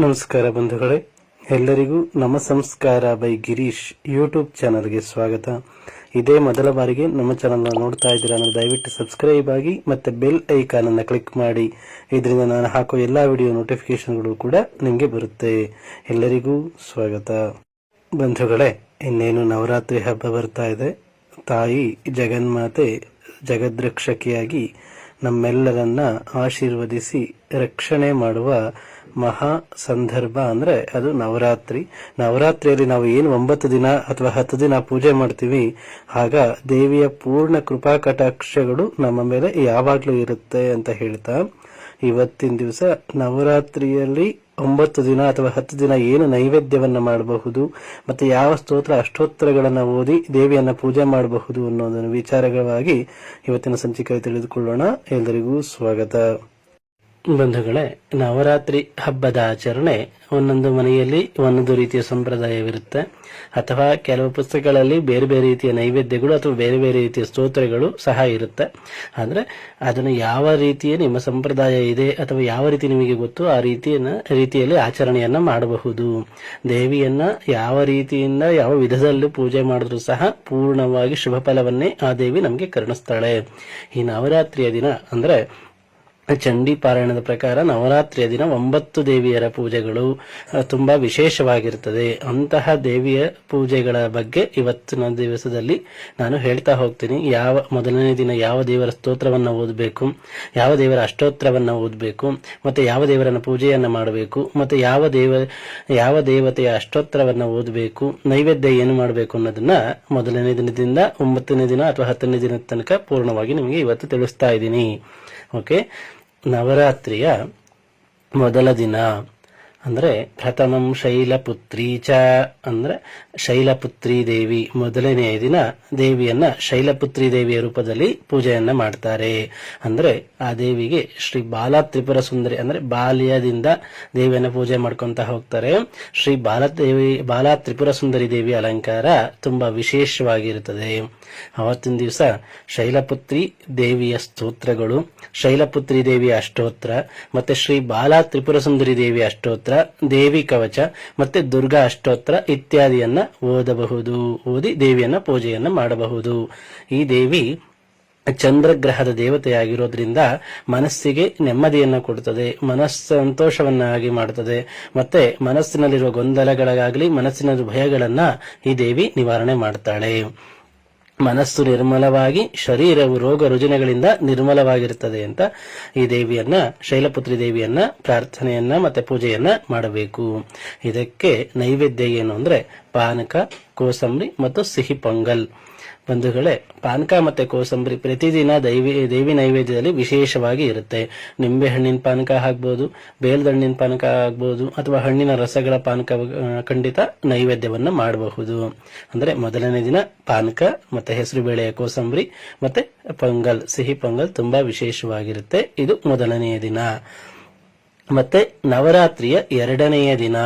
ನಮಸ್ಕಾರ ಬಂಧುಗಳೇ. ಎಲ್ಲರಿಗೂ ನಮ್ಮ ಸಂಸ್ಕಾರ ಬೈ ಗಿರೀಶ್ ಯೂಟ್ಯೂಬ್ ಚಾನಲ್ಗೆ ಸ್ವಾಗತ. ಇದೇ ಮೊದಲ ಬಾರಿಗೆ ನಮ್ಮ ಚಾನಲ್ನ ನೋಡ್ತಾ ಇದ್ದೀರಾ ಅಂದರೆ ದಯವಿಟ್ಟು ಸಬ್ಸ್ಕ್ರೈಬ್ ಆಗಿ ಮತ್ತು ಬೆಲ್ ಐಕಾನ್ ಅನ್ನು ಕ್ಲಿಕ್ ಮಾಡಿ. ಇದರಿಂದ ನಾನು ಹಾಕೋ ಎಲ್ಲ ವಿಡಿಯೋ ನೋಟಿಫಿಕೇಶನ್ಗಳು ಕೂಡ ನಿಮಗೆ ಬರುತ್ತೆ. ಎಲ್ಲರಿಗೂ ಸ್ವಾಗತ. ಬಂಧುಗಳೇ, ಇನ್ನೇನು ನವರಾತ್ರಿ ಹಬ್ಬ ಬರ್ತಾ ಇದೆ. ತಾಯಿ ಜಗನ್ಮಾತೆ ಜಗದ್ರಕ್ಷಕಿಯಾಗಿ ನಮ್ಮೆಲ್ಲರನ್ನ ಆಶೀರ್ವದಿಸಿ ರಕ್ಷಣೆ ಮಾಡುವ ಮಹಾ ಸಂದರ್ಭ ಅಂದ್ರೆ ಅದು ನವರಾತ್ರಿ. ನವರಾತ್ರಿಯಲ್ಲಿ ನಾವು ಏನು ಒಂಬತ್ತು ದಿನ ಅಥವಾ ಹತ್ತು ದಿನ ಪೂಜೆ ಮಾಡ್ತೀವಿ, ಆಗ ದೇವಿಯ ಪೂರ್ಣ ಕೃಪಾ ಕಟಾಕ್ಷಗಳು ನಮ್ಮ ಮೇಲೆ ಯಾವಾಗಲೂ ಇರುತ್ತೆ ಅಂತ ಹೇಳ್ತಾ, ಇವತ್ತಿನ ದಿವಸ ನವರಾತ್ರಿಯಲ್ಲಿ ಒಂಬತ್ತು ದಿನ ಅಥವಾ ಹತ್ತು ದಿನ ಏನು ನೈವೇದ್ಯವನ್ನು ಮಾಡಬಹುದು, ಮತ್ತೆ ಯಾವ ಸ್ತೋತ್ರ ಅಷ್ಟೋತ್ತರಗಳನ್ನು ಓದಿ ದೇವಿಯನ್ನು ಪೂಜೆ ಮಾಡಬಹುದು ಅನ್ನೋದನ್ನು ವಿಚಾರಗಳಾಗಿ ಇವತ್ತಿನ ಸಂಚಿಕೆ ತಿಳಿದುಕೊಳ್ಳೋಣ. ಎಲ್ಲರಿಗೂ ಸ್ವಾಗತ. ಬಂಧುಗಳೇ, ನವರಾತ್ರಿ ಹಬ್ಬದ ಆಚರಣೆ ಒಂದೊಂದು ಮನೆಯಲ್ಲಿ ಒಂದೊಂದು ರೀತಿಯ ಸಂಪ್ರದಾಯವಿರುತ್ತೆ. ಅಥವಾ ಕೆಲವು ಪುಸ್ತಕಗಳಲ್ಲಿ ಬೇರೆ ಬೇರೆ ರೀತಿಯ ನೈವೇದ್ಯಗಳು ಅಥವಾ ಬೇರೆ ಬೇರೆ ರೀತಿಯ ಸ್ತೋತ್ರಗಳು ಸಹ ಇರುತ್ತೆ. ಆದರೆ ಅದನ್ನು ಯಾವ ರೀತಿಯ ನಿಮ್ಮ ಸಂಪ್ರದಾಯ ಇದೆ ಅಥವಾ ಯಾವ ರೀತಿ ನಿಮಗೆ ಗೊತ್ತು ಆ ರೀತಿಯನ್ನ, ರೀತಿಯಲ್ಲಿ ಆಚರಣೆಯನ್ನ ಮಾಡಬಹುದು. ದೇವಿಯನ್ನ ಯಾವ ರೀತಿಯಿಂದ, ಯಾವ ವಿಧದಲ್ಲಿ ಪೂಜೆ ಮಾಡಿದ್ರು ಸಹ ಪೂರ್ಣವಾಗಿ ಶುಭ ಫಲವನ್ನೇ ಆ ದೇವಿ ನಮಗೆ ಕರುಣಿಸ್ತಾಳೆ. ಈ ನವರಾತ್ರಿಯ ದಿನ ಅಂದ್ರೆ ಚಂಡಿ ಪಾರಾಯಣದ ಪ್ರಕಾರ ನವರಾತ್ರಿಯ ದಿನ ಒಂಬತ್ತು ದೇವಿಯರ ಪೂಜೆಗಳು ತುಂಬಾ ವಿಶೇಷವಾಗಿರುತ್ತದೆ ಅಂತಹ ದೇವಿಯ ಪೂಜೆಗಳ ಬಗ್ಗೆ ಇವತ್ತಿನ ದಿವಸದಲ್ಲಿ ನಾನು ಹೇಳ್ತಾ ಹೋಗ್ತೀನಿ. ಯಾವ, ಮೊದಲನೇ ದಿನ ಯಾವ ದೇವರ ಸ್ತೋತ್ರವನ್ನ ಓದಬೇಕು, ಯಾವ ದೇವರ ಅಷ್ಟೋತ್ತರವನ್ನ ಓದಬೇಕು, ಮತ್ತೆ ಯಾವ ದೇವರನ್ನ ಪೂಜೆಯನ್ನ ಮಾಡಬೇಕು, ಮತ್ತೆ ಯಾವ ದೇವ, ಯಾವ ದೇವತೆಯ ಅಷ್ಟೋತ್ತರವನ್ನ ಓದಬೇಕು, ನೈವೇದ್ಯ ಏನು ಮಾಡಬೇಕು ಅನ್ನೋದನ್ನ ಮೊದಲನೇ ದಿನದಿಂದ ಒಂಬತ್ತನೇ ದಿನ ಅಥವಾ ಹತ್ತನೇ ದಿನದ ತನಕ ಪೂರ್ಣವಾಗಿ ನಿಮಗೆ ಇವತ್ತು ತಿಳಿಸ್ತಾ ಇದ್ದೀನಿ. ಓಕೆ? ನವರಾತ್ರಿಯ ಮೊದಲ ದಿನ. ಅಂದ್ರೆ ಪ್ರಥಮಂ ಶೈಲಪುತ್ರಿ ಚ ಅಂದ್ರೆ ಶೈಲಪುತ್ರಿ ದೇವಿ. ಮೊದಲನೆಯ ದಿನ ದೇವಿಯನ್ನ ಶೈಲಪುತ್ರಿ ದೇವಿಯ ರೂಪದಲ್ಲಿ ಪೂಜೆಯನ್ನ ಮಾಡ್ತಾರೆ. ಅಂದ್ರೆ ಆ ದೇವಿಗೆ ಶ್ರೀ ಬಾಲ ತ್ರಿಪುರ ಸುಂದರಿ ಅಂದ್ರೆ ಬಾಲ್ಯದಿಂದ ದೇವಿಯನ್ನ ಪೂಜೆ ಮಾಡ್ಕೊಂತ ಹೋಗ್ತಾರೆ. ಶ್ರೀ ಬಾಲದೇವಿ ಬಾಲ ತ್ರಿಪುರ ಸುಂದರಿ ದೇವಿ ಅಲಂಕಾರ ತುಂಬಾ ವಿಶೇಷವಾಗಿರುತ್ತದೆ. ಅವತ್ತಿನ ದಿವಸ ಶೈಲಪುತ್ರಿ ದೇವಿಯ ಸ್ತೋತ್ರಗಳು, ಶೈಲಪುತ್ರಿ ದೇವಿಯ ಅಷ್ಟೋತ್ರ, ಮತ್ತೆ ಶ್ರೀ ಬಾಲ ತ್ರಿಪುರ ಸುಂದರಿ ದೇವಿಯ ಅಷ್ಟೋತ್ರ ದೇವಿ ಕವಚ ಮತ್ತೆ ದುರ್ಗಾ ಅಷ್ಟೋತ್ರ ಇತ್ಯಾದಿಯನ್ನ ಓದಬಹುದು. ಓದಿ ದೇವಿಯನ್ನ ಪೂಜೆಯನ್ನ ಮಾಡಬಹುದು. ಈ ದೇವಿ ಚಂದ್ರಗ್ರಹದ ದೇವತೆಯಾಗಿರೋದ್ರಿಂದ ಮನಸ್ಸಿಗೆ ನೆಮ್ಮದಿಯನ್ನ ಕೊಡುತ್ತದೆ ಮನಸ್ಸು ಸಂತೋಷವನ್ನಾಗಿ ಮಾಡುತ್ತದೆ ಮತ್ತೆ ಮನಸ್ಸಿನಲ್ಲಿರುವ ಗೊಂದಲಗಳಾಗಲಿ, ಮನಸ್ಸಿನ ಭಯಗಳನ್ನ ಈ ದೇವಿ ನಿವಾರಣೆ ಮಾಡ್ತಾಳೆ. ಮನಸ್ಸು ನಿರ್ಮಲವಾಗಿ, ಶರೀರವು ರೋಗ ರುಜಿನಗಳಿಂದ ನಿರ್ಮಲವಾಗಿರುತ್ತದೆ ಅಂತ ಈ ದೇವಿಯನ್ನ, ಶೈಲಪುತ್ರಿ ದೇವಿಯನ್ನ ಪ್ರಾರ್ಥನೆಯನ್ನ ಮತ್ತೆ ಪೂಜೆಯನ್ನ ಮಾಡಬೇಕು. ಇದಕ್ಕೆ ನೈವೇದ್ಯ ಏನು ಅಂದ್ರೆ ಪಾನಕ, ಕೋಸಂಬರಿ ಮತ್ತು ಸಿಹಿ ಪೊಂಗಲ್. ಬಂಧುಗಳೇ, ಪಾನಕ ಮತ್ತೆ ಕೋಸಂಬರಿ ಪ್ರತಿದಿನ ದೈವಿ, ದೇವಿ ನೈವೇದ್ಯದಲ್ಲಿ ವಿಶೇಷವಾಗಿ ಇರುತ್ತೆ. ನಿಂಬೆ ಹಣ್ಣಿನ ಪಾನಕ ಆಗ್ಬೋದು, ಬೇಲ್ದಣ್ಣಿನ ಪಾನಕ ಆಗ್ಬೋದು, ಅಥವಾ ಹಣ್ಣಿನ ರಸಗಳ ಪಾನಕ ಖಂಡಿತ ನೈವೇದ್ಯವನ್ನ ಮಾಡಬಹುದು. ಅಂದ್ರೆ ಮೊದಲನೇ ದಿನ ಪಾನಕ, ಮತ್ತೆ ಹೆಸರು ಬೇಳೆಯ ಕೋಸಂಬರಿ, ಮತ್ತೆ ಪೊಂಗಲ್, ಸಿಹಿ ಪೊಂಗಲ್ ತುಂಬಾ ವಿಶೇಷವಾಗಿರುತ್ತೆ. ಇದು ಮೊದಲನೆಯ ದಿನ. ಮತ್ತೆ ನವರಾತ್ರಿಯ ಎರಡನೆಯ ದಿನ.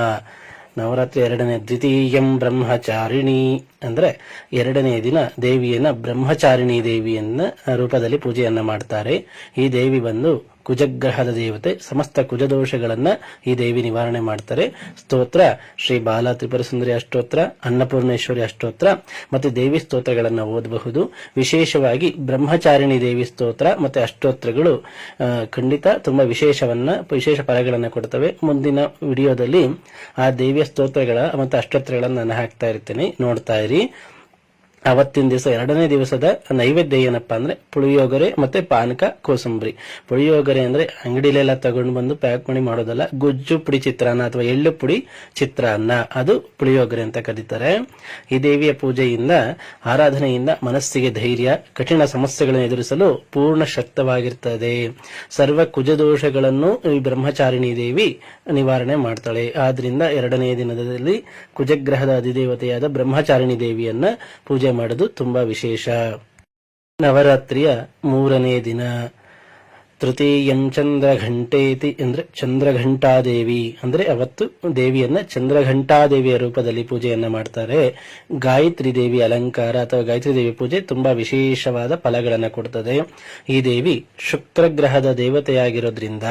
ನವರಾತ್ರಿ ಎರಡನೇ ದ್ವಿತೀಯಂ ಬ್ರಹ್ಮಚಾರಿಣಿ. ಅಂದ್ರೆ ಎರಡನೇ ದಿನ ದೇವಿಯನ್ನ ಬ್ರಹ್ಮಚಾರಿಣಿ ದೇವಿಯನ್ನ ರೂಪದಲ್ಲಿ ಪೂಜೆಯನ್ನ ಮಾಡ್ತಾರೆ. ಈ ದೇವಿ ಬಂದು ಕುಜಗ್ರಹದ ದೇವತೆ, ಸಮಸ್ತ ಕುಜದೋಷಗಳನ್ನ ಈ ದೇವಿ ನಿವಾರಣೆ ಮಾಡ್ತಾರೆ. ಸ್ತೋತ್ರ, ಶ್ರೀ ಬಾಲ ತ್ರಿಪುರ ಸುಂದರಿ ಅಷ್ಟೋತ್ರ, ಅನ್ನಪೂರ್ಣೇಶ್ವರಿ ಅಷ್ಟೋತ್ರ ಮತ್ತೆ ದೇವಿ ಸ್ತೋತ್ರಗಳನ್ನ ಓದಬಹುದು. ವಿಶೇಷವಾಗಿ ಬ್ರಹ್ಮಚಾರಿಣಿ ದೇವಿ ಸ್ತೋತ್ರ ಮತ್ತೆ ಅಷ್ಟೋತ್ರಗಳು ಖಂಡಿತ ತುಂಬಾ ವಿಶೇಷವನ್ನ, ವಿಶೇಷ ಫಲಗಳನ್ನ ಕೊಡ್ತವೆ. ಮುಂದಿನ ವಿಡಿಯೋದಲ್ಲಿ ಆ ದೇವಿಯ ಸ್ತೋತ್ರಗಳ ಮತ್ತು ಅಷ್ಟೋತ್ರಗಳನ್ನ ನಾನು ಹಾಕ್ತಾ ಇರ್ತೇನೆ, ನೋಡ್ತಾ ಇರಿ. sendiri ಅವತ್ತಿನ ದಿವಸ ಎರಡನೇ ದಿವಸದ ನೈವೇದ್ಯ ಏನಪ್ಪಾ ಅಂದ್ರೆ ಪುಳಿಯೋಗರೆ ಮತ್ತೆ ಪಾನಕ ಕೋಸಂಬರಿ. ಪುಳಿಯೋಗರೆ ಅಂದ್ರೆ ಅಂಗಡಿಲೆಲ್ಲ ತಗೊಂಡು ಬಂದು ಪ್ಯಾಕ್ ಮಾಡಿ ಮಾಡೋದಲ್ಲ, ಗುಜ್ಜು ಪುಡಿ ಚಿತ್ರಾನ್ನ ಅಥವಾ ಎಳ್ಳು ಪುಡಿ ಚಿತ್ರಾನ್ನ. ಅದು ಪುಳಿಯೋಗರೆ ಅಂತ ಕರೀತಾರೆ. ಈ ದೇವಿಯ ಪೂಜೆಯಿಂದ, ಆರಾಧನೆಯಿಂದ ಮನಸ್ಸಿಗೆ ಧೈರ್ಯ, ಕಠಿಣ ಸಮಸ್ಯೆಗಳನ್ನು ಎದುರಿಸಲು ಪೂರ್ಣ ಶಕ್ತವಾಗಿರ್ತದೆ. ಸರ್ವ ಕುಜದೋಷಗಳನ್ನು ಈ ಬ್ರಹ್ಮಚಾರಿಣಿ ದೇವಿ ನಿವಾರಣೆ ಮಾಡ್ತಾಳೆ. ಆದ್ರಿಂದ ಎರಡನೇ ದಿನದಲ್ಲಿ ಕುಜಗ್ರಹದ ಅಧಿದೇವತೆಯಾದ ಬ್ರಹ್ಮಚಾರಿಣಿ ದೇವಿಯನ್ನ ಪೂಜೆ ಮಾಡೋದು ತುಂಬಾ ವಿಶೇಷ. ನವರಾತ್ರಿಯ ಮೂರನೇ ದಿನ. ತೃತೀಯಂ ಚಂದ್ರಘಂಟೇತಿ ಅಂದ್ರೆ ಚಂದ್ರಘಂಟಾದೇವಿ. ಅಂದ್ರೆ ಅವತ್ತು ದೇವಿಯನ್ನ ಚಂದ್ರಘಂಟಾದೇವಿಯ ರೂಪದಲ್ಲಿ ಪೂಜೆಯನ್ನ ಮಾಡ್ತಾರೆ. ಗಾಯತ್ರಿ ದೇವಿ ಅಲಂಕಾರ ಅಥವಾ ಗಾಯತ್ರಿ ದೇವಿ ಪೂಜೆ ತುಂಬಾ ವಿಶೇಷವಾದ ಫಲಗಳನ್ನು ಕೊಡ್ತದೆ. ಈ ದೇವಿ ಶುಕ್ರ ಗ್ರಹದ ದೇವತೆಯಾಗಿರೋದ್ರಿಂದ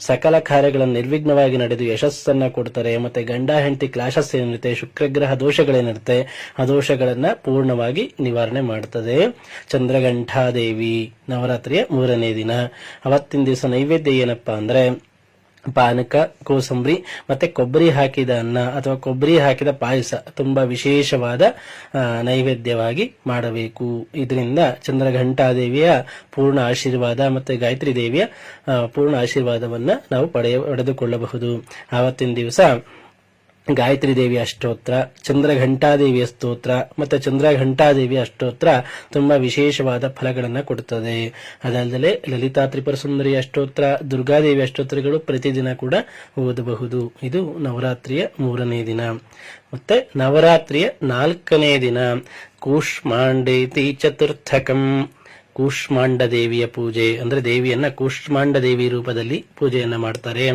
ಸಕಲ ಕಾರ್ಯಗಳನ್ನು ನಿರ್ವಿಘ್ನವಾಗಿ ನಡೆದು ಯಶಸ್ಸನ್ನ ಕೊಡ್ತಾರೆ. ಮತ್ತೆ ಗಂಡ, ಹೆಂಡತಿ ಕ್ಲಾಶಸ್ ಏನಿರುತ್ತೆ? ಶುಕ್ರಗ್ರಹ ದೋಷಗಳೇನಿರುತ್ತೆ? ಆ ದೋಷಗಳನ್ನ ಪೂರ್ಣವಾಗಿ ನಿವಾರಣೆ ಮಾಡ್ತದೆ. ಚಂದ್ರಘಂಟಾದೇವಿ ನವರಾತ್ರಿಯ ಮೂರನೇ ದಿನ. ಅವತ್ತಿನ ದಿವಸ ನೈವೇದ್ಯ ಏನಪ್ಪ ಅಂದ್ರೆ ಪಾನಕ, ಕೋಸಂಬರಿ ಮತ್ತೆ ಕೊಬ್ಬರಿ ಹಾಕಿದ ಅನ್ನ ಅಥವಾ ಕೊಬ್ಬರಿ ಹಾಕಿದ ಪಾಯಸ ತುಂಬಾ ವಿಶೇಷವಾದ ನೈವೇದ್ಯವಾಗಿ ಮಾಡಬೇಕು. ಇದರಿಂದ ಚಂದ್ರಘಂಟಾದೇವಿಯ ಪೂರ್ಣ ಆಶೀರ್ವಾದ ಮತ್ತೆ ಗಾಯತ್ರಿ ದೇವಿಯ ಪೂರ್ಣ ಆಶೀರ್ವಾದವನ್ನ ನಾವು ಪಡೆಯ, ಪಡೆದುಕೊಳ್ಳಬಹುದು. ಆವತ್ತಿನ ದಿವಸ ಗಾಯತ್ರಿ ದೇವಿಯ ಅಷ್ಟೋತ್ರ, ಚಂದ್ರಘಂಟಾದೇವಿಯ ಸ್ತೋತ್ರ ಮತ್ತೆ ಚಂದ್ರಘಂಟಾದೇವಿಯ ಅಷ್ಟೋತ್ರ ತುಂಬಾ ವಿಶೇಷವಾದ ಫಲಗಳನ್ನ ಕೊಡುತ್ತದೆ ಅದಲ್ಲದೆ ಲಲಿತಾ ತ್ರಿಪುರ ಸುಂದರಿಯ ಅಷ್ಟೋತ್ರ, ದುರ್ಗಾದೇವಿ ಅಷ್ಟೋತ್ರಗಳು ಪ್ರತಿದಿನ ಕೂಡ ಓದಬಹುದು. ಇದು ನವರಾತ್ರಿಯ ಮೂರನೇ ದಿನ. ಮತ್ತೆ ನವರಾತ್ರಿಯ ನಾಲ್ಕನೇ ದಿನ. ಕೂಷ್ಮಾಂಡೇತಿ ಚತುರ್ಥಕಂ. ಕೂಷ್ಮಾಂಡ ದೇವಿಯ ಪೂಜೆ, ಅಂದ್ರೆ ದೇವಿಯನ್ನ ಕೂಷ್ಮಾಂಡ ದೇವಿ ರೂಪದಲ್ಲಿ ಪೂಜೆಯನ್ನ ಮಾಡ್ತಾರೆ.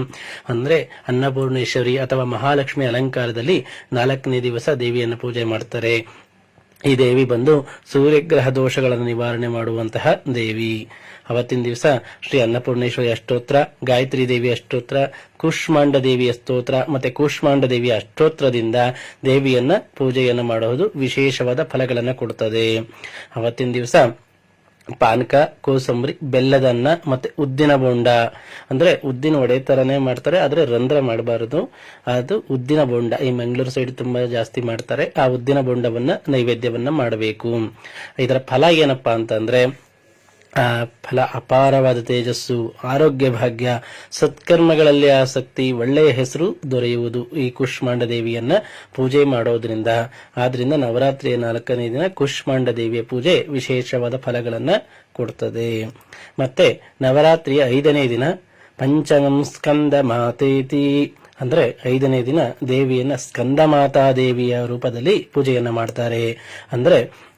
ಅಂದ್ರೆ ಅನ್ನಪೂರ್ಣೇಶ್ವರಿ ಅಥವಾ ಮಹಾಲಕ್ಷ್ಮಿ ಅಲಂಕಾರದಲ್ಲಿ ನಾಲ್ಕನೇ ದಿವಸ ದೇವಿಯನ್ನ ಪೂಜೆ ಮಾಡ್ತಾರೆ. ಈ ದೇವಿ ಬಂದು ಸೂರ್ಯಗ್ರಹ ದೋಷಗಳನ್ನು ನಿವಾರಣೆ ಮಾಡುವಂತಹ ದೇವಿ. ಅವತ್ತಿನ ದಿವಸ ಶ್ರೀ ಅನ್ನಪೂರ್ಣೇಶ್ವರಿ ಅಷ್ಟೋತ್ರ, ಗಾಯತ್ರಿ ದೇವಿ ಅಷ್ಟೋತ್ರ ಕೂಷ್ಮಾಂಡ ದೇವಿಯ ಸ್ತೋತ್ರ ಮತ್ತೆ ಕೂಷ್ಮಾಂಡ ದೇವಿಯ ಅಷ್ಟೋತ್ರದಿಂದ ದೇವಿಯನ್ನ ಪೂಜೆಯನ್ನು ಮಾಡುವುದು ವಿಶೇಷವಾದ ಫಲಗಳನ್ನು ಕೊಡುತ್ತದೆ ಅವತ್ತಿನ ದಿವಸ ಪಾನಕ, ಕೋಸಂಬರಿ, ಬೆಲ್ಲದನ್ನ ಮತ್ತೆ ಉದ್ದಿನ ಬೋಂಡ. ಅಂದ್ರೆ ಉದ್ದಿನ ವಡೆ ತರನೇ ಮಾಡ್ತಾರೆ, ಆದ್ರೆ ರಂಧ್ರ ಮಾಡಬಾರದು. ಅದು ಉದ್ದಿನ ಬೋಂಡ. ಈ ಮಂಗಳೂರು ಸೈಡ್ ತುಂಬಾ ಜಾಸ್ತಿ ಮಾಡ್ತಾರೆ. ಆ ಉದ್ದಿನ ಬೋಂಡವನ್ನ, ನೈವೇದ್ಯವನ್ನ ಮಾಡಬೇಕು. ಇದರ ಫಲ ಏನಪ್ಪಾ ಅಂತಂದ್ರೆ ಆ, ಫಲ ಅಪಾರವಾದ ತೇಜಸ್ಸು, ಆರೋಗ್ಯ ಭಾಗ್ಯ, ಸತ್ಕರ್ಮಗಳಲ್ಲಿ ಆಸಕ್ತಿ, ಒಳ್ಳೆಯ ಹೆಸರು ದೊರೆಯುವುದು ಈ ಕುಷ್ಮಾಂಡ ದೇವಿಯನ್ನ ಪೂಜೆ ಮಾಡೋದ್ರಿಂದ. ಆದ್ರಿಂದ ನವರಾತ್ರಿಯ ನಾಲ್ಕನೇ ದಿನ ಕುಷ್ಮಾಂಡ ದೇವಿಯ ಪೂಜೆ ವಿಶೇಷವಾದ ಫಲಗಳನ್ನ ಕೊಡ್ತದೆ. ಮತ್ತೆ ನವರಾತ್ರಿಯ ಐದನೇ ದಿನ ಪಂಚಮಂ ಸ್ಕಂದ ಮಾತೇತಿ. ಅಂದ್ರೆ ಐದನೇ ದಿನ ದೇವಿಯನ್ನ ಸ್ಕಂದ ಮಾತಾ ದೇವಿಯ ರೂಪದಲ್ಲಿ ಪೂಜೆಯನ್ನ ಮಾಡ್ತಾರೆ. ಅಂದ್ರೆ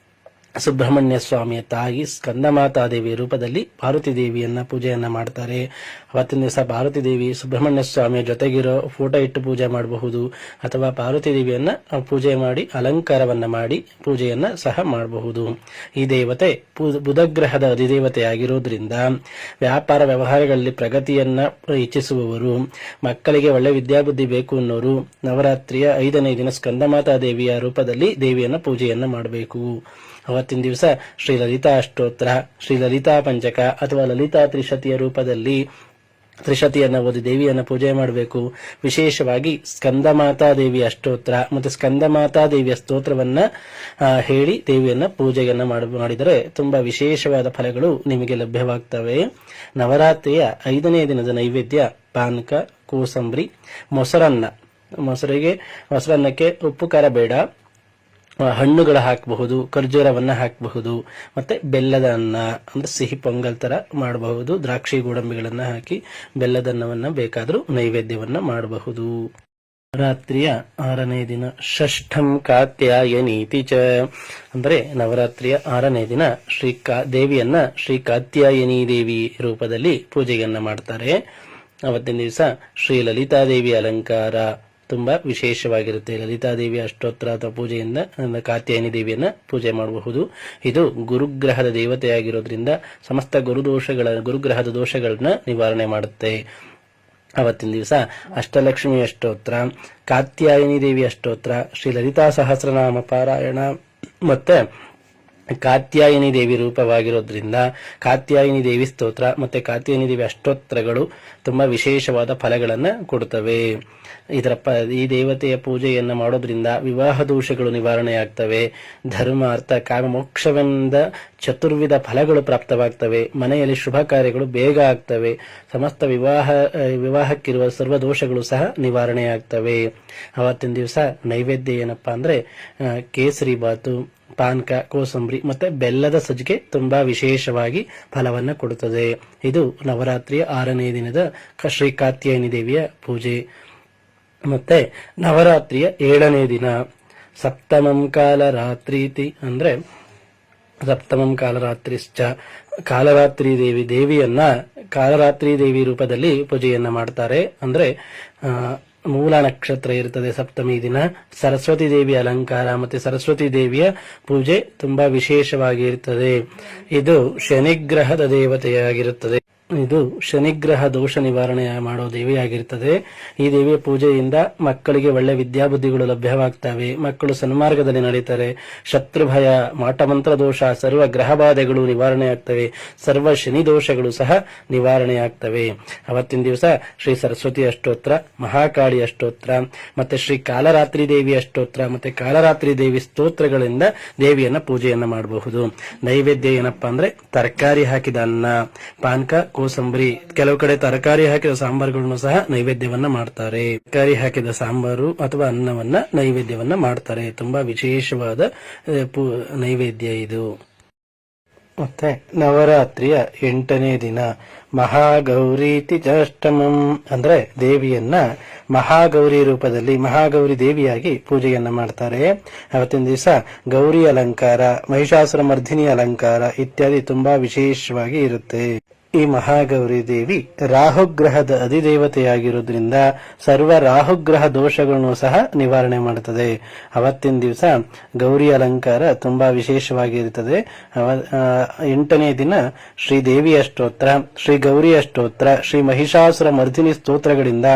ಸುಬ್ರಹ್ಮಣ್ಯ ಸ್ವಾಮಿಯ ತಾಯಿ ಸ್ಕಂದಮಾತಾ ದೇವಿಯ ರೂಪದಲ್ಲಿ ಪಾರ್ವತಿ ದೇವಿಯನ್ನ ಪೂಜೆಯನ್ನ ಮಾಡ್ತಾರೆ. ಅವತ್ತಿನ ದಿವಸ ಪಾರ್ವತಿ ದೇವಿ ಸುಬ್ರಹ್ಮಣ್ಯ ಸ್ವಾಮಿಯ ಜೊತೆಗಿರೋ ಫೋಟೋ ಇಟ್ಟು ಪೂಜೆ ಮಾಡಬಹುದು. ಅಥವಾ ಪಾರ್ವತಿ ದೇವಿಯನ್ನ ಪೂಜೆ ಮಾಡಿ, ಅಲಂಕಾರವನ್ನ ಮಾಡಿ ಪೂಜೆಯನ್ನ ಸಹ ಮಾಡಬಹುದು. ಈ ದೇವತೆ ಬುಧಗ್ರಹದ ಅಧಿದೇವತೆಯಾಗಿರೋದ್ರಿಂದ ವ್ಯಾಪಾರ ವ್ಯವಹಾರಗಳಲ್ಲಿ ಪ್ರಗತಿಯನ್ನ ಇಚ್ಛಿಸುವವರು, ಮಕ್ಕಳಿಗೆ ಒಳ್ಳೆ ವಿದ್ಯಾಬುದ್ಧಿ ಬೇಕು ಅನ್ನೋರು ನವರಾತ್ರಿಯ ಐದನೇ ದಿನ ಸ್ಕಂದಮಾತಾ ದೇವಿಯ ರೂಪದಲ್ಲಿ ದೇವಿಯನ್ನ ಪೂಜೆಯನ್ನ ಮಾಡಬೇಕು. ಅವತ್ತಿನ ದಿವಸ ಶ್ರೀ ಲಲಿತಾ ಅಷ್ಟೋತ್ರ ಶ್ರೀ ಲಲಿತಾ ಪಂಚಕ ಅಥವಾ ಲಲಿತಾ ತ್ರಿಶತಿಯ ರೂಪದಲ್ಲಿ ತ್ರಿಶತಿಯನ್ನ ಓದಿ ದೇವಿಯನ್ನು ಪೂಜೆ ಮಾಡಬೇಕು. ವಿಶೇಷವಾಗಿ ಸ್ಕಂದಮಾತಾ ದೇವಿ ಅಷ್ಟೋತ್ರ ಮತ್ತು ಸ್ಕಂದಮಾತಾ ದೇವಿಯ ಸ್ತೋತ್ರವನ್ನ ಹೇಳಿ ದೇವಿಯನ್ನ ಪೂಜೆಯನ್ನ ಮಾಡ- ಮಾಡಿದರೆ ತುಂಬಾ ವಿಶೇಷವಾದ ಫಲಗಳು ನಿಮಗೆ ಲಭ್ಯವಾಗ್ತವೆ. ನವರಾತ್ರಿಯ ಐದನೇ ದಿನದ ನೈವೇದ್ಯ ಪಾನಕ, ಕೋಸಂಬರಿ, ಮೊಸರನ್ನ. ಮೊಸರಿಗೆ, ಮೊಸರನ್ನಕ್ಕೆ ಉಪ್ಪು, ಖಾರ ಬೇಡ. ಹಣ್ಣುಗಳು ಹಾಕಬಹುದು, ಖರ್ಜೂರವನ್ನ ಹಾಕಬಹುದು, ಮತ್ತೆ ಬೆಲ್ಲದ ಅನ್ನ, ಅಂದ್ರೆ ಸಿಹಿ ಪೊಂಗಲ್ ತರ ಮಾಡಬಹುದು, ದ್ರಾಕ್ಷಿ ಗೋಡಂಬಿಗಳನ್ನ ಹಾಕಿ ಬೆಲ್ಲದ ಅನ್ನವನ್ನ ಬೇಕಾದ್ರೂ ನೈವೇದ್ಯವನ್ನ ಮಾಡಬಹುದು. ರಾತ್ರಿಯ ಆರನೇ ದಿನ, ಷಷ್ಠಂ ಕಾತ್ಯಾಯನೀತಿ ಚ. ಅಂದ್ರೆ ನವರಾತ್ರಿಯ ಆರನೇ ದಿನ, ಶ್ರೀ ಕಾ, ದೇವಿಯನ್ನ ಶ್ರೀ ಕಾತ್ಯಾಯನಿ ದೇವಿ ರೂಪದಲ್ಲಿ ಪೂಜೆಯನ್ನ ಮಾಡ್ತಾರೆ. ಅವತ್ತಿನ ದಿವಸ ಶ್ರೀ ಲಲಿತಾದೇವಿ ಅಲಂಕಾರ. ತುಂಬಾ ವಿಶೇಷವಾಗಿರುತ್ತೆ. ಲಲಿತಾದೇವಿ ಅಷ್ಟೋತ್ತರ ಅಥವಾ ಪೂಜೆಯಿಂದ ಕಾತ್ಯಾಯಿನಿ ದೇವಿಯನ್ನ ಪೂಜೆ ಮಾಡಬಹುದು. ಇದು ಗುರುಗ್ರಹದ ದೇವತೆಯಾಗಿರೋದ್ರಿಂದ ಸಮಸ್ತ ಗುರುದೋಷಗಳ, ಗುರುಗ್ರಹದ ದೋಷಗಳನ್ನ ನಿವಾರಣೆ ಮಾಡುತ್ತೆ. ಅವತ್ತಿನ ದಿವಸ ಅಷ್ಟಲಕ್ಷ್ಮಿ ಅಷ್ಟೋತ್ರ, ಕಾತ್ಯಾಯನಿ ದೇವಿ ಅಷ್ಟೋತ್ರ, ಶ್ರೀ ಲಲಿತಾ ಸಹಸ್ರನಾಮ ಪಾರಾಯಣ, ಮತ್ತೆ ಕಾತ್ಯಾಯನಿ ದೇವಿ ರೂಪವಾಗಿರೋದ್ರಿಂದ ಕಾತ್ಯಾಯಿನಿ ದೇವಿ ಸ್ತೋತ್ರ ಮತ್ತೆ ಕಾತ್ಯಾಯಿನಿ ದೇವಿ ಅಷ್ಟೋತ್ರಗಳು ತುಂಬಾ ವಿಶೇಷವಾದ ಫಲಗಳನ್ನ ಕೊಡುತ್ತವೆ. ಇದರ ಈ ದೇವತೆಯ ಪೂಜೆಯನ್ನು ಮಾಡೋದ್ರಿಂದ ವಿವಾಹ ದೋಷಗಳು ನಿವಾರಣೆಯಾಗ್ತವೆ. ಧರ್ಮ, ಅರ್ಥ, ಕಾಮ, ಮೋಕ್ಷವೆಂದ ಚತುರ್ವಿಧ ಫಲಗಳು ಪ್ರಾಪ್ತವಾಗ್ತವೆ. ಮನೆಯಲ್ಲಿ ಶುಭ ಕಾರ್ಯಗಳು ಬೇಗ ಆಗ್ತವೆ. ಸಮಸ್ತ ವಿವಾಹ ವಿವಾಹಕ್ಕಿರುವ ಸರ್ವ ದೋಷಗಳು ಸಹ ನಿವಾರಣೆಯಾಗ್ತವೆ. ಅವತ್ತಿನ ದಿವಸ ನೈವೇದ್ಯ ಏನಪ್ಪಾ ಅಂದ್ರೆ ಕೇಸರಿ ಬಾತು ಪಾನಕ, ಕೋಸಂಬರಿ ಮತ್ತೆ ಬೆಲ್ಲದ ಸಜ್ಜಿಗೆ ತುಂಬಾ ವಿಶೇಷವಾಗಿ ಫಲವನ್ನ ಕೊಡುತ್ತದೆ. ಇದು ನವರಾತ್ರಿಯ ಆರನೇ ದಿನದ ಶ್ರೀ ಕಾತ್ಯಾಯನಿ ದೇವಿಯ ಪೂಜೆ. ಮತ್ತೆ ನವರಾತ್ರಿಯ ಏಳನೇ ದಿನ. ಸಪ್ತಮಂ ಕಾಲ ರಾತ್ರೀತಿ ಅಂದ್ರೆ ಸಪ್ತಮಂ ಕಾಲರಾತ್ರಿಶ್ಚ. ಕಾಲರಾತ್ರಿ ದೇವಿ ದೇವಿಯನ್ನ ಕಾಲರಾತ್ರಿ ದೇವಿ ರೂಪದಲ್ಲಿ ಪೂಜೆಯನ್ನ ಮಾಡ್ತಾರೆ. ಅಂದ್ರೆ ಮೂಲ ನಕ್ಷತ್ರ ಇರುತ್ತದೆ ಸಪ್ತಮಿ ದಿನ. ಸರಸ್ವತಿ ದೇವಿಯ ಅಲಂಕಾರ ಮತ್ತೆ ಸರಸ್ವತಿ ದೇವಿಯ ಪೂಜೆ ತುಂಬಾ ವಿಶೇಷವಾಗಿ ಇರುತ್ತದೆ. ಇದು ಶನಿಗ್ರಹದ ದೇವತೆಯಾಗಿರುತ್ತದೆ. ಇದು ಶನಿಗ್ರಹ ದೋಷ ನಿವಾರಣೆ ಮಾಡೋ ದೇವಿಯಾಗಿರ್ತದೆ. ಈ ದೇವಿಯ ಪೂಜೆಯಿಂದ ಮಕ್ಕಳಿಗೆ ಒಳ್ಳೆ ವಿದ್ಯಾಬುದ್ಧಿಗಳು ಲಭ್ಯವಾಗ್ತವೆ. ಮಕ್ಕಳು ಸನ್ಮಾರ್ಗದಲ್ಲಿ ನಡೀತಾರೆ. ಶತ್ರು ಭಯ ಮಾಟಮಂತ್ರ ದೋಷ, ಸರ್ವ ಗ್ರಹ ಬಾಧೆಗಳು ನಿವಾರಣೆ ಆಗ್ತವೆ ಸರ್ವ ಶನಿ ದೋಷಗಳು ಸಹ ನಿವಾರಣೆ ಆಗ್ತವೆ ಅವತ್ತಿನ ದಿವಸ ಶ್ರೀ ಸರಸ್ವತಿ ಅಷ್ಟೋತ್ರ, ಮಹಾಕಾಳಿ ಅಷ್ಟೋತ್ರ, ಮತ್ತೆ ಶ್ರೀ ಕಾಲರಾತ್ರಿ ದೇವಿ ಅಷ್ಟೋತ್ರ, ಮತ್ತೆ ಕಾಲರಾತ್ರಿ ದೇವಿ ಸ್ತೋತ್ರಗಳಿಂದ ದೇವಿಯನ್ನ ಪೂಜೆಯನ್ನ ಮಾಡಬಹುದು. ನೈವೇದ್ಯ ಏನಪ್ಪಾ ಅಂದ್ರೆ ತರಕಾರಿ ಹಾಕಿದ ಅನ್ನ, ಪಾನಕ ಕೋಸಂಬರಿ. ಕೆಲವು ಕಡೆ ತರಕಾರಿ ಹಾಕಿದ ಸಾಂಬಾರ್ಗಳನ್ನು ಸಹ ನೈವೇದ್ಯವನ್ನ ಮಾಡ್ತಾರೆ. ತರಕಾರಿ ಹಾಕಿದ ಸಾಂಬಾರು ಅಥವಾ ಅನ್ನವನ್ನ ನೈವೇದ್ಯವನ್ನ ಮಾಡ್ತಾರೆ. ತುಂಬಾ ವಿಶೇಷವಾದ ನೈವೇದ್ಯ ಇದು. ಮತ್ತೆ ನವರಾತ್ರಿಯ ಎಂಟನೇ ದಿನ. ಮಹಾಗೌರಿ ಅಷ್ಟಮಂ ಅಂದ್ರೆ ದೇವಿಯನ್ನ ಮಹಾಗೌರಿ ರೂಪದಲ್ಲಿ ಮಹಾಗೌರಿ ದೇವಿಯಾಗಿ ಪೂಜೆಯನ್ನ ಮಾಡ್ತಾರೆ. ಅವತ್ತಿನ ದಿವಸ ಗೌರಿ ಅಲಂಕಾರ ಮಹಿಷಾಸುರ ಮರ್ಧಿನಿ ಅಲಂಕಾರ ಇತ್ಯಾದಿ ತುಂಬಾ ವಿಶೇಷವಾಗಿ ಇರುತ್ತೆ. ಈ ಮಹಾಗೌರಿ ದೇವಿ ರಾಹುಗ್ರಹದ ಅಧಿದೇವತೆಯಾಗಿರುವುದರಿಂದ ಸರ್ವ ರಾಹುಗ್ರಹ ದೋಷಗಳನ್ನು ಸಹ ನಿವಾರಣೆ ಮಾಡುತ್ತದೆ. ಅವತ್ತಿನ ದಿವಸ ಗೌರಿ ಅಲಂಕಾರ ತುಂಬಾ ವಿಶೇಷವಾಗಿರುತ್ತದೆ. ಎಂಟನೇ ದಿನ ಶ್ರೀ ದೇವಿ ಅಷ್ಟೋತ್ರ ಶ್ರೀ ಗೌರಿ ಅಷ್ಟೋತ್ರ ಶ್ರೀ ಮಹಿಷಾಸುರ ಮರ್ಜಿನಿ ಸ್ತೋತ್ರಗಳಿಂದ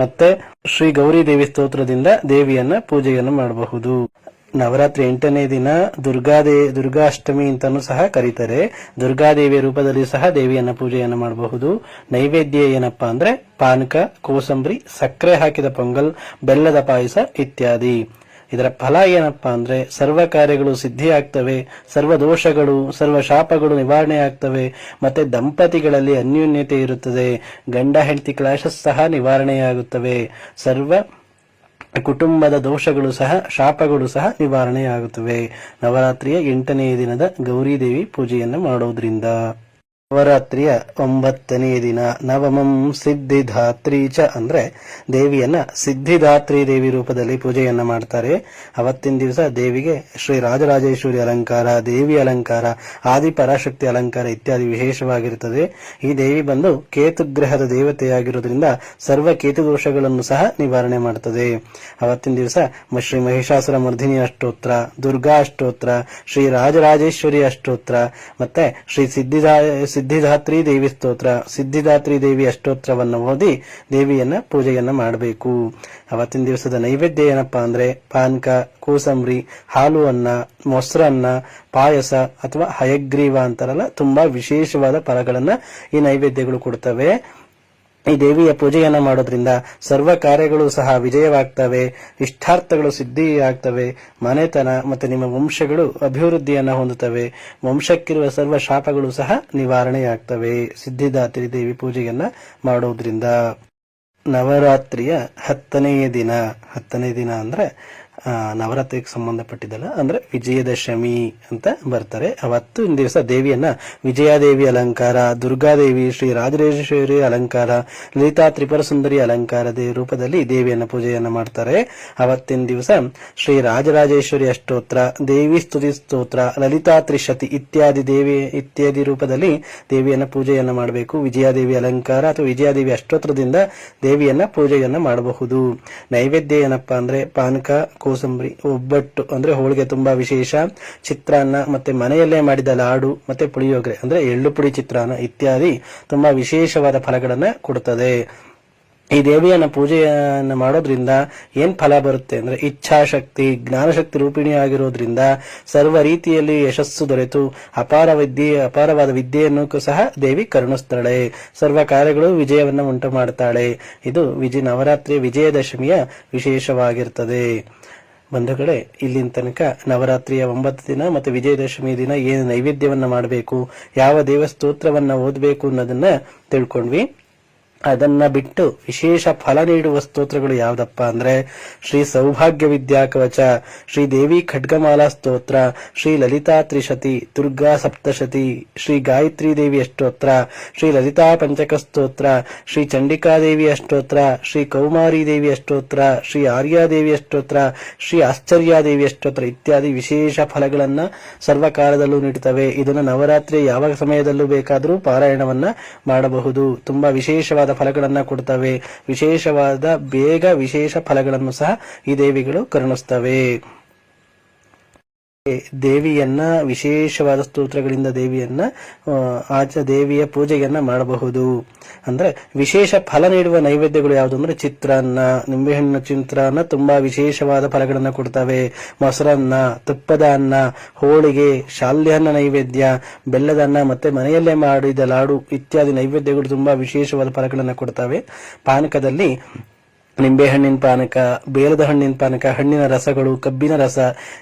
ಮತ್ತೆ ಶ್ರೀ ಗೌರಿ ದೇವಿ ಸ್ತೋತ್ರದಿಂದ ದೇವಿಯನ್ನ ಪೂಜೆಯನ್ನು ಮಾಡಬಹುದು. ನವರಾತ್ರಿ ಎಂಟನೇ ದಿನ ದುರ್ಗಾದೇ, ದುರ್ಗಾಷ್ಟಮಿ ಅಂತಲೂ ಸಹ ಕರೀತಾರೆ. ದುರ್ಗಾದೇವಿಯ ರೂಪದಲ್ಲಿ ಸಹ ದೇವಿಯನ್ನ ಪೂಜೆಯನ್ನು ಮಾಡಬಹುದು. ನೈವೇದ್ಯ ಏನಪ್ಪಾ ಅಂದ್ರೆ ಪಾನಕ, ಕೋಸಂಬರಿ, ಸಕ್ಕರೆ ಹಾಕಿದ ಪೊಂಗಲ್, ಬೆಲ್ಲದ ಪಾಯಸ ಇತ್ಯಾದಿ. ಇದರ ಫಲ ಏನಪ್ಪಾ ಅಂದ್ರೆ ಸರ್ವ ಕಾರ್ಯಗಳು ಸಿದ್ಧಿಯಾಗ್ತವೆ, ಸರ್ವ ದೋಷಗಳು, ಸರ್ವ ಶಾಪಗಳು ನಿವಾರಣೆ ಆಗ್ತವೆ, ಮತ್ತೆ ದಂಪತಿಗಳಲ್ಲಿ ಅನ್ಯೋನ್ಯತೆ ಇರುತ್ತದೆ, ಗಂಡ ಹೆಂಡತಿ ಕ್ಲಾಶಸ್ ಸಹ ನಿವಾರಣೆಯಾಗುತ್ತವೆ. ಸರ್ವ ಕುಟುಂಬದ ದೋಷಗಳು ಸಹ ಶಾಪಗಳು ಸಹ ನಿವಾರಣೆಯಾಗುತ್ತವೆ. ನವರಾತ್ರಿಯ ಎಂಟನೆಯ ದಿನದ ಗೌರಿ ದೇವಿ ಪೂಜೆಯನ್ನು ಮಾಡೋದ್ರಿಂದ. ನವರಾತ್ರಿಯ ಒಂಬತ್ತನೇ ದಿನ, ನವಮಂ ಸಿದ್ಧಿಧಾತ್ರಿ ಚ ಅಂದ್ರೆ ದೇವಿಯನ್ನ ಸಿದ್ಧಿಧಾತ್ರಿ ದೇವಿ ರೂಪದಲ್ಲಿ ಪೂಜೆಯನ್ನ ಮಾಡ್ತಾರೆ. ಅವತ್ತಿನ ದಿವಸ ದೇವಿಗೆ ಶ್ರೀ ರಾಜರಾಜೇಶ್ವರಿ ಅಲಂಕಾರ, ದೇವಿ ಅಲಂಕಾರ ಆದಿ ಪರಾಶಕ್ತಿ ಅಲಂಕಾರ ಇತ್ಯಾದಿ ವಿಶೇಷವಾಗಿರುತ್ತದೆ. ಈ ದೇವಿ ಬಂದು ಕೇತುಗ್ರಹದ ದೇವತೆಯಾಗಿರುವುದರಿಂದ ಸರ್ವ ಕೇತು ದೋಷಗಳನ್ನು ಸಹ ನಿವಾರಣೆ ಮಾಡುತ್ತದೆ ಅವತ್ತಿನ ದಿವಸ ಶ್ರೀ ಮಹಿಷಾಸುರ ಮರ್ಧಿನಿ ಅಷ್ಟೋತ್ರ, ದುರ್ಗಾ ಅಷ್ಟೋತ್ರ, ಶ್ರೀ ರಾಜರಾಜೇಶ್ವರಿ ಅಷ್ಟೋತ್ರ, ಮತ್ತೆ ಶ್ರೀ ಸಿದ್ಧಿದಾ ಸಿದ್ಧಿದಾತ್ರಿ ದೇವಿ ಸ್ತೋತ್ರ. ಸಿದ್ಧಿದಾತ್ರಿ ದೇವಿ ಅಷ್ಟೋತ್ರವನ್ನು ಓದಿ ದೇವಿಯನ್ನ ಪೂಜೆಯನ್ನ ಮಾಡಬೇಕು. ಅವತ್ತಿನ ದಿವಸದ ನೈವೇದ್ಯ ಏನಪ್ಪಾ ಅಂದ್ರೆ ಪಾನಕ, ಕೋಸಂಬರಿ ಹಾಲು ಅನ್ನ ಮೊಸರನ್ನ, ಪಾಯಸ ಅಥವಾ ಹಯಗ್ರೀವ ಅಂತಾರಲ್ಲ, ತುಂಬಾ ವಿಶೇಷವಾದ ಫಲಗಳನ್ನ ಈ ನೈವೇದ್ಯಗಳು ಕೊಡ್ತವೆ. ಈ ದೇವಿಯ ಪೂಜೆಯನ್ನು ಮಾಡೋದ್ರಿಂದ ಸರ್ವ ಕಾರ್ಯಗಳು ಸಹ ವಿಜಯವಾಗ್ತವೆ ಇಷ್ಟಾರ್ಥಗಳು ಸಿದ್ಧಿಯಾಗ್ತವೆ, ಮನೆತನ ಮತ್ತು ನಿಮ್ಮ ವಂಶಗಳು ಅಭಿವೃದ್ಧಿಯನ್ನು ಹೊಂದುತ್ತವೆ. ವಂಶಕ್ಕಿರುವ ಸರ್ವ ಶಾಪಗಳು ಸಹ ನಿವಾರಣೆಯಾಗ್ತವೆ. ಸಿದ್ಧಿದಾತ್ರಿ ದೇವಿ ಪೂಜೆಯನ್ನ ಮಾಡೋದ್ರಿಂದ. ನವರಾತ್ರಿಯ ಹತ್ತನೆಯ ದಿನ. ಹತ್ತನೇ ದಿನ ಅಂದ್ರೆ ನವರಾತ್ರಿಗೆ ಸಂಬಂಧಪಟ್ಟಿದ್ದಲ್ಲ, ಅಂದ್ರೆ ವಿಜಯದಶಮಿ ಅಂತ ಬರ್ತಾರೆ. ಅವತ್ತು ದಿವಸ ದೇವಿಯನ್ನ ವಿಜಯಾದೇವಿ ಅಲಂಕಾರ, ದುರ್ಗಾದೇವಿ ಶ್ರೀ ರಾಜರಾಜೇಶ್ವರಿ ಅಲಂಕಾರ, ಲಲಿತಾ ತ್ರಿಪುರ ಸುಂದರಿ ಅಲಂಕಾರದ ರೂಪದಲ್ಲಿ ದೇವಿಯನ್ನ ಪೂಜೆಯನ್ನ ಮಾಡ್ತಾರೆ. ಅವತ್ತಿನ ದಿವಸ ಶ್ರೀ ರಾಜರಾಜೇಶ್ವರಿ ಅಷ್ಟೋತ್ರ, ದೇವಿ ಸ್ತುತಿ ಸ್ತೋತ್ರ, ಲಲಿತಾ ತ್ರಿಶತಿ ಇತ್ಯಾದಿ ದೇವಿ, ಇತ್ಯಾದಿ ರೂಪದಲ್ಲಿ ದೇವಿಯನ್ನ ಪೂಜೆಯನ್ನ ಮಾಡಬೇಕು. ವಿಜಯಾದೇವಿ ಅಲಂಕಾರ ಅಥವಾ ವಿಜಯಾದೇವಿ ಅಷ್ಟೋತ್ರದಿಂದ ದೇವಿಯನ್ನ ಪೂಜೆಯನ್ನ ಮಾಡಬಹುದು. ನೈವೇದ್ಯ ಏನಪ್ಪಾ ಅಂದ್ರೆ ಪಾನಕ ಕೋಸಂಬರಿ, ಒಬ್ಬಟ್ಟು ಅಂದ್ರೆ ಹೋಳಿಗೆ ತುಂಬಾ ವಿಶೇಷ. ಚಿತ್ರಾನ್ನ ಮತ್ತೆ ಮನೆಯಲ್ಲೇ ಮಾಡಿದ ಲಾಡು ಮತ್ತೆ ಪುಳಿಯೋಗರೆ ಅಂದ್ರೆ ಎಳ್ಳು ಪುಡಿ, ಚಿತ್ರಾನ್ನ ಇತ್ಯಾದಿ ತುಂಬಾ ವಿಶೇಷವಾದ ಫಲಗಳನ್ನ ಕೊಡುತ್ತದೆ. ಈ ದೇವಿಯನ್ನ ಪೂಜೆಯನ್ನ ಮಾಡೋದ್ರಿಂದ ಏನ್ ಫಲ ಬರುತ್ತೆ ಅಂದ್ರೆ ಇಚ್ಛಾಶಕ್ತಿ, ಜ್ಞಾನಶಕ್ತಿ ರೂಪಿಣಿ ಆಗಿರೋದ್ರಿಂದ ಸರ್ವ ರೀತಿಯಲ್ಲಿ ಯಶಸ್ಸು ದೊರೆತು. ಅಪಾರ ವಿದ್ಯೆ, ಅಪಾರವಾದ ವಿದ್ಯೆಯನ್ನು ಸಹ ದೇವಿ ಕರುಣಿಸ್ತಾಳೆ. ಸರ್ವ ಕಾರ್ಯಗಳು ವಿಜಯವನ್ನ ಉಂಟು ಮಾಡ್ತಾಳೆ ಇದು ವಿಜಯ ನವರಾತ್ರಿ ವಿಜಯದಶಮಿಯ ವಿಶೇಷವಾಗಿರ್ತದೆ. ಬಂಧುಗಳೇ ಇಲ್ಲಿನ ತನಕ ನವರಾತ್ರಿಯ ಒಂಬತ್ತು ದಿನ ಮತ್ತು ವಿಜಯದಶಮಿ ದಿನ ಏನು ನೈವೇದ್ಯವನ್ನು ಮಾಡಬೇಕು, ಯಾವ ದೇವ ಸ್ತೋತ್ರವನ್ನ ಓದಬೇಕು ಅನ್ನೋದನ್ನ ತಿಳ್ಕೊಂಡ್ವಿ. ಅದನ್ನ ಬಿಟ್ಟು ವಿಶೇಷ ಫಲ ನೀಡುವ ಸ್ತೋತ್ರಗಳು ಯಾವ್ದಪ್ಪ ಅಂದ್ರೆ ಶ್ರೀ ಸೌಭಾಗ್ಯ ವಿದ್ಯಾ ಕವಚ ಶ್ರೀ ದೇವಿ ಖಡ್ಗಮಾಲಾ ಸ್ತೋತ್ರ, ಶ್ರೀ ಲಲಿತಾ ತ್ರಿಶತಿ, ದುರ್ಗಾ ಸಪ್ತಶತಿ, ಶ್ರೀ ಗಾಯತ್ರಿ ದೇವಿ ಅಷ್ಟೋತ್ರ, ಶ್ರೀ ಲಲಿತಾ ಪಂಚಕ ಸ್ತೋತ್ರ, ಶ್ರೀ ಚಂಡಿಕಾ ದೇವಿ ಅಷ್ಟೋತ್ರ, ಶ್ರೀ ಕೌಮಾರಿ ದೇವಿ ಅಷ್ಟೋತ್ರ, ಶ್ರೀ ಆರ್ಯಾದೇವಿ ಅಷ್ಟೋತ್ರ, ಶ್ರೀ ಆಶ್ಚರ್ಯಾದೇವಿ ಅಷ್ಟೋತ್ರ ಇತ್ಯಾದಿ ವಿಶೇಷ ಫಲಗಳನ್ನ ಸರ್ವಕಾಲದಲ್ಲೂ ನೀಡುತ್ತವೆ. ಇದನ್ನು ನವರಾತ್ರಿ ಯಾವ ಸಮಯದಲ್ಲೂ ಬೇಕಾದರೂ ಪಾರಾಯಣವನ್ನ ಮಾಡಬಹುದು. ತುಂಬಾ ವಿಶೇಷವಾದ ಫಲಗಳನ್ನ ಕೊಡ್ತವೆ. ವಿಶೇಷವಾದ ಬೇಗ ವಿಶೇಷ ಫಲಗಳನ್ನು ಸಹ ಈ ದೇವಿಗಳು ಕರುಣಿಸ್ತವೆ. ದೇವಿಯನ್ನ, ವಿಶೇಷವಾದ ಸ್ತೋತ್ರಗಳಿಂದ ದೇವಿಯನ್ನ ಆಚ, ದೇವಿಯ ಪೂಜೆಯನ್ನ ಮಾಡಬಹುದು. ಅಂದ್ರೆ ವಿಶೇಷ ಫಲ ನೀಡುವ ನೈವೇದ್ಯಗಳು ಯಾವುದು ಅಂದ್ರೆ ಚಿತ್ರಾನ್ನ ನಿಂಬೆಹಣ್ಣು ಚಿತ್ರಾನ್ನ ತುಂಬಾ ವಿಶೇಷವಾದ ಫಲಗಳನ್ನ ಕೊಡ್ತವೆ. ಮೊಸರನ್ನ, ತುಪ್ಪದ ಅನ್ನ, ಹೋಳಿಗೆ ಶಾಲ್ಯನ್ನ ನೈವೇದ್ಯ, ಬೆಲ್ಲದ ಅನ್ನ ಮತ್ತೆ ಮನೆಯಲ್ಲೇ ಮಾಡಿದ ಲಾಡು ಇತ್ಯಾದಿ ನೈವೇದ್ಯಗಳು ತುಂಬಾ ವಿಶೇಷವಾದ ಫಲಗಳನ್ನ ಕೊಡ್ತವೆ. ಪಾನಕದಲ್ಲಿ ನಿಂಬೆಹಣ್ಣಿನ ಪಾನಕ, ಬೇಲದ ಹಣ್ಣಿನ ಪಾನಕ, ಹಣ್ಣಿನ ರಸಗಳು, ಕಬ್ಬಿನ ರಸ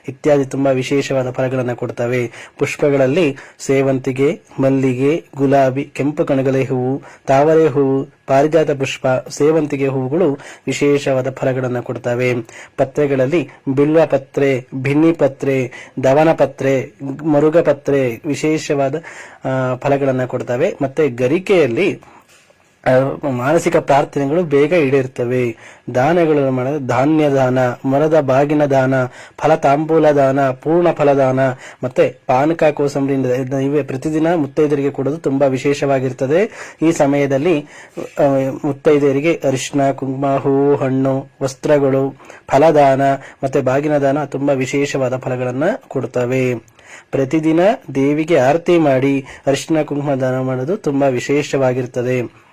ಇತ್ಯಾದಿ ತುಂಬಾ ವಿಶೇಷವಾದ ಫಲಗಳನ್ನು ಕೊಡ್ತವೆ. ಪುಷ್ಪಗಳಲ್ಲಿ ಸೇವಂತಿಗೆ, ಮಲ್ಲಿಗೆ, ಗುಲಾಬಿ, ಕೆಂಪು ಕಣಗಲೆ ಹೂವು, ತಾವರೆ ಹೂವು, ಪಾರಿಜಾತ ಪುಷ್ಪ, ಸೇವಂತಿಗೆ ಹೂವುಗಳು ವಿಶೇಷವಾದ ಫಲಗಳನ್ನು ಕೊಡ್ತವೆ. ಪತ್ರೆಗಳಲ್ಲಿ ಬಿಲ್ವ ಪತ್ರೆ, ಭಿನ್ನಿ ಪತ್ರೆ, ದವನ ಪತ್ರೆ, ಮರುಗ ಪತ್ರೆ ವಿಶೇಷವಾದ ಫಲಗಳನ್ನು ಕೊಡ್ತವೆ. ಮತ್ತೆ ಗರಿಕೆಯಲ್ಲಿ ಮಾನಸಿಕ ಪ್ರಾರ್ಥನೆಗಳು ಬೇಗ ಈಡೇರ್ತವೆ. ದಾನಗಳು ಧಾನ್ಯ ದಾನ, ಮರದ ಬಾಗಿನ ದಾನ, ಫಲ ತಾಂಬೂಲ ದಾನ, ಪೂರ್ಣ ಫಲದಾನ ಮತ್ತೆ ಪಾನಕ ಕೋಸಂಬರಿಯಿಂದ ಇವೆ ಪ್ರತಿದಿನ ಮುತ್ತೈದರಿಗೆ ಕೊಡೋದು ತುಂಬಾ ವಿಶೇಷವಾಗಿರ್ತದೆ. ಈ ಸಮಯದಲ್ಲಿ ಮುತ್ತೈದೆಯರಿಗೆ ಅರಿಶಿನ ಕುಂಕುಮ, ಹೂ, ಹಣ್ಣು, ವಸ್ತ್ರಗಳು ಫಲದಾನ ಮತ್ತೆ ಬಾಗಿನ ದಾನ ತುಂಬಾ ವಿಶೇಷವಾದ ಫಲಗಳನ್ನ ಕೊಡ್ತವೆ. ಪ್ರತಿದಿನ ದೇವಿಗೆ ಆರತಿ ಮಾಡಿ ಅರಿಶಿನ ಕುಂಕುಮ ದಾನ ಮಾಡೋದು ತುಂಬಾ ವಿಶೇಷವಾಗಿರ್ತದೆ.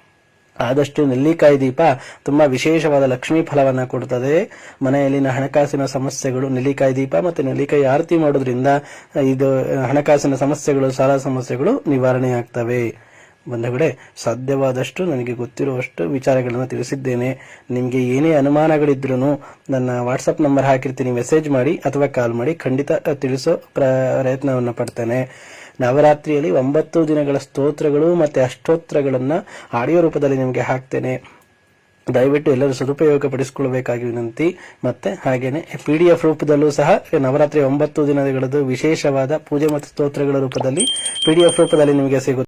ಆದಷ್ಟು ನೆಲ್ಲಿಕಾಯಿ ದೀಪ ತುಂಬಾ ವಿಶೇಷವಾದ ಲಕ್ಷ್ಮೀ ಫಲವನ್ನ ಕೊಡ್ತದೆ. ಮನೆಯಲ್ಲಿನ ಹಣಕಾಸಿನ ಸಮಸ್ಯೆಗಳು, ನೆಲ್ಲಿಕಾಯಿ ದೀಪ ಮತ್ತೆ ನೆಲ್ಲಿಕಾಯಿ ಆರತಿ ಮಾಡೋದ್ರಿಂದ ಇದು, ಹಣಕಾಸಿನ ಸಮಸ್ಯೆಗಳು, ಸಾಲ ಸಮಸ್ಯೆಗಳು ನಿವಾರಣೆ ಆಗ್ತವೆ. ಬಂಧುಗಳೇ, ಸಾಧ್ಯವಾದಷ್ಟು ನನಗೆ ಗೊತ್ತಿರುವಷ್ಟು ವಿಚಾರಗಳನ್ನು ತಿಳಿಸಿದ್ದೇನೆ. ನಿಮಗೆ ಏನೇ ಅನುಮಾನಗಳಿದ್ರೂ ನನ್ನ ವಾಟ್ಸಪ್ ನಂಬರ್ ಹಾಕಿರ್ತೀನಿ. ಮೆಸೇಜ್ ಮಾಡಿ ಅಥವಾ ಕಾಲ್ ಮಾಡಿ ಖಂಡಿತ ತಿಳಿಸೋ ಪ್ರಯತ್ನವನ್ನು ಪಡ್ತೇನೆ. ನವರಾತ್ರಿಯಲ್ಲಿ ಒಂಬತ್ತು ದಿನಗಳ ಸ್ತೋತ್ರಗಳು ಮತ್ತೆ ಅಷ್ಟೋತ್ರಗಳನ್ನ ಆಡಿಯೋ ರೂಪದಲ್ಲಿ ನಿಮಗೆ ಹಾಕ್ತೇನೆ. ದಯವಿಟ್ಟು ಎಲ್ಲರೂ ಸದುಪಯೋಗ ಪಡಿಸಿಕೊಳ್ಳಬೇಕಾಗಿ ವಿನಂತಿ. ಮತ್ತೆ ಹಾಗೇನೆ ಪಿ ಡಿ ಎಫ್ ರೂಪದಲ್ಲೂ ಸಹ ನವರಾತ್ರಿ ಒಂಬತ್ತು ದಿನಗಳದ್ದು ವಿಶೇಷವಾದ ಪೂಜೆ ಮತ್ತು ಸ್ತೋತ್ರಗಳ ರೂಪದಲ್ಲಿ ಪಿ ಡಿ ಎಫ್ ರೂಪದಲ್ಲಿ ನಿಮಗೆ ಸಿಗುತ್ತೆ.